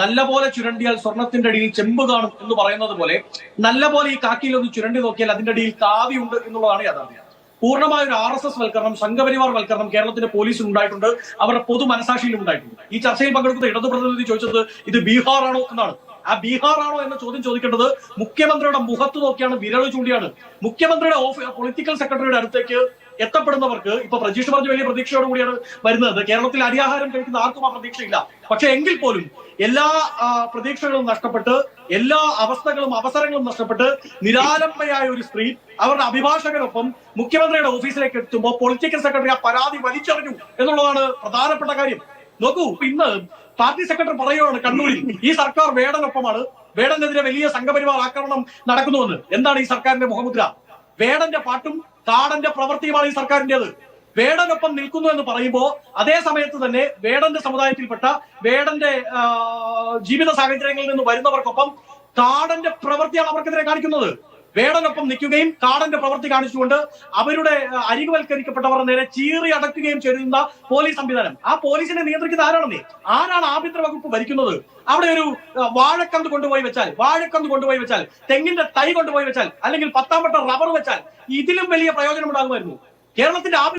നല്ല പോലെ ചുരണ്ടിയാൽ സ്വർണത്തിന്റെ അടിയിൽ ചെമ്പ് കാണും എന്ന് പറയുന്നത് പോലെ നല്ല പോലെ ഈ കാക്കിയിൽ ഒന്ന് ചുരണ്ടി നോക്കിയാൽ അതിന്റെ അടിയിൽ കാവി ഉണ്ട് എന്നുള്ളതാണ് യാഥാർത്ഥ്യം. പൂർണമായ ഒരു ആർ എസ് എസ് വൽക്കരണം സംഘപരിവാർ വൽക്കരണം കേരളത്തിന്റെ പോലീസിൽ ഉണ്ടായിട്ടുണ്ട്. അവരുടെ പൊതു മനസാക്ഷിയിലും ഉണ്ടായിട്ടുണ്ട്. ഈ ചർച്ചയിൽ പങ്കെടുക്കുന്ന ഇടതു പ്രതിനിധി ചോദിച്ചത് ഇത് ബീഹാർ ആണോ എന്നാണ്. ആ ബീഹാർ ആണോ എന്ന ചോദ്യം ചോദിക്കേണ്ടത് മുഖ്യമന്ത്രിയുടെ മുഖത്ത് നോക്കിയാണ് വിരൽ ചൂണ്ടിയാണ്. മുഖ്യമന്ത്രിയുടെ ഓഫീസ് പൊളിറ്റിക്കൽ സെക്രട്ടറിയുടെ അടുത്തേക്ക് എത്തപ്പെടുന്നവർക്ക് ഇപ്പൊ പ്രജീഷ് പറഞ്ഞ വലിയ പ്രതീക്ഷയോട് കൂടിയാണ് വരുന്നത്. കേരളത്തിൽ അരിയാഹാരം കഴിക്കുന്ന ആർക്കും ആ പ്രതീക്ഷയില്ല. പക്ഷെ എങ്കിൽ പോലും എല്ലാ പ്രതീക്ഷകളും നഷ്ടപ്പെട്ട് എല്ലാ അവസ്ഥകളും അവസരങ്ങളും നഷ്ടപ്പെട്ട് നിരാലംബയായ ഒരു സ്ത്രീ അവരുടെ അഭിഭാഷകനൊപ്പം മുഖ്യമന്ത്രിയുടെ ഓഫീസിലേക്ക് എത്തുമ്പോൾ പൊളിറ്റിക്കൽ സെക്രട്ടറി ആ പരാതി വലിച്ചെറിഞ്ഞു എന്നുള്ളതാണ് പ്രധാനപ്പെട്ട കാര്യം. നോക്കൂ ഇന്ന് പാർട്ടി സെക്രട്ടറി പറയുകയാണ് കണ്ണൂരിൽ ഈ സർക്കാർ വേടനൊപ്പമാണ്. വേടനെതിരെ വലിയ സംഘപരിവാർ ആക്രമണം നടക്കുന്നുവെന്ന്. എന്താണ് ഈ സർക്കാരിന്റെ മുഖമുദ്ര? വേടന്റെ പാട്ടും കാടന്റെ പ്രവൃത്തിയുമാണ് ഈ സർക്കാരിന്റെത് വേടനൊപ്പം നിൽക്കുന്നു എന്ന് പറയുമ്പോൾ അതേ സമയത്ത് തന്നെ വേടന്റെ സമുദായത്തിൽപ്പെട്ട വേടന്റെ ജീവിത സാഹചര്യങ്ങളിൽ നിന്ന് വരുന്നവർക്കൊപ്പം കാടന്റെ പ്രവൃത്തിയാണ് അവർക്കെതിരെ കാണിക്കുന്നത്. വേടനൊപ്പം നിൽക്കുകയും കാടന്റെ പ്രവൃത്തി കാണിച്ചുകൊണ്ട് അവരുടെ അരികുവൽക്കരിക്കപ്പെട്ടവർ നേരെ ചീറി അടക്കുകയും ചെയ്യുന്ന പോലീസ് സംവിധാനം. ആ പോലീസിനെ നിയന്ത്രിക്കുന്ന ആരാണെന്നേ? ആരാണ് ആഭ്യന്തര വകുപ്പ് ഭരിക്കുന്നത്? അവിടെ ഒരു വാഴക്കന്ത് കൊണ്ടുപോയി വെച്ചാൽ വാഴക്കന്ന് കൊണ്ടുപോയി വെച്ചാൽ തെങ്ങിന്റെ തൈ കൊണ്ടുപോയി വെച്ചാൽ അല്ലെങ്കിൽ പത്താം വട്ടം റബ്ബർ വെച്ചാൽ ഇതിലും വലിയ പ്രയോജനം ഉണ്ടാകുമായിരുന്നു കേരളത്തിന്റെ